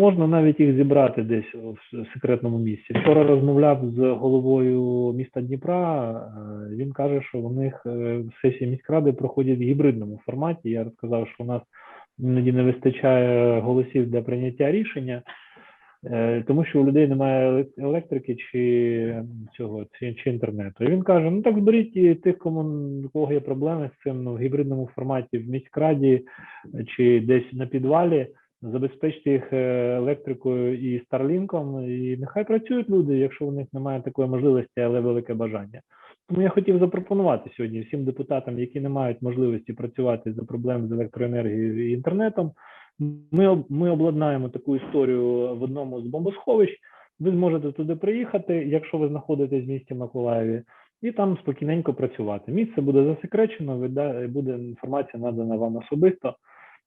можна навіть їх зібрати десь в секретному місці. Вчора розмовляв з головою міста Дніпра. е, Він каже, що у них е, сесії міськради проходять в гібридному форматі. Я розказав, що у нас іноді не вистачає голосів для прийняття рішення, е, тому що у людей немає електрики чи цього чи, інтернету. І він каже: ну так зберіть тих, кому кого є проблеми з цим ну, в гібридному форматі в міськраді чи десь на підвалі. Забезпечте їх е, електрикою і старлінком, і нехай працюють люди, якщо у них немає такої можливості, але велике бажання. Тому я хотів запропонувати сьогодні всім депутатам, які не мають можливості працювати за проблем з електроенергією і інтернетом. Ми ми обладнаємо таку історію в одному з бомбосховищ. Ви зможете туди приїхати, якщо ви знаходитесь в місті Миколаєві, і там спокійненько працювати. Місце буде засекречено, буде інформація надана вам особисто.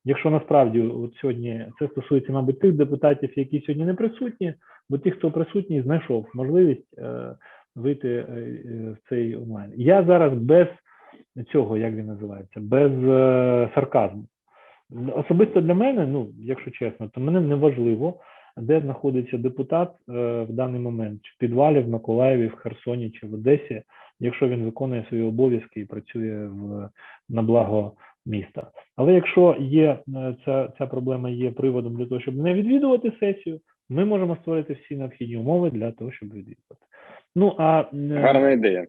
Якщо насправді от сьогодні це стосується, мабуть, тих депутатів, які сьогодні не присутні, бо ті, хто присутній, знайшов можливість е, вийти е, е, в цей онлайн. Я зараз без цього, як він називається, без е, сарказму. Особисто для мене, ну якщо чесно, то мене не важливо, де знаходиться депутат е, в даний момент, чи в підвалі в Миколаєві, в Херсоні чи в Одесі, якщо він виконує свої обов'язки і працює в на благо міста. Але якщо є е, ця, ця проблема є приводом для того, щоб не відвідувати сесію, ми можемо створити всі необхідні умови для того, щоб відвідувати. Ну а е, Гарна ідея.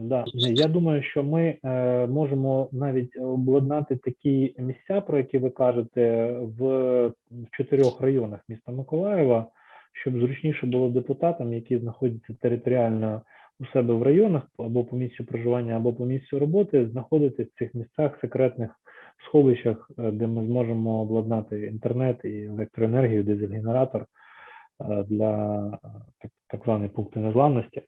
Да, я думаю, що ми е, можемо навіть обладнати такі місця, про які ви кажете, в, в чотирьох районах міста Миколаєва, щоб зручніше було депутатам, які знаходяться територіально у себе в районах або по місцю проживання, або по місцю роботи, знаходитись в цих місцях секретних сховищах, е, де ми зможемо обладнати інтернет і електроенергію, дизель-генератор е, для е, так, так званої пункти незламності.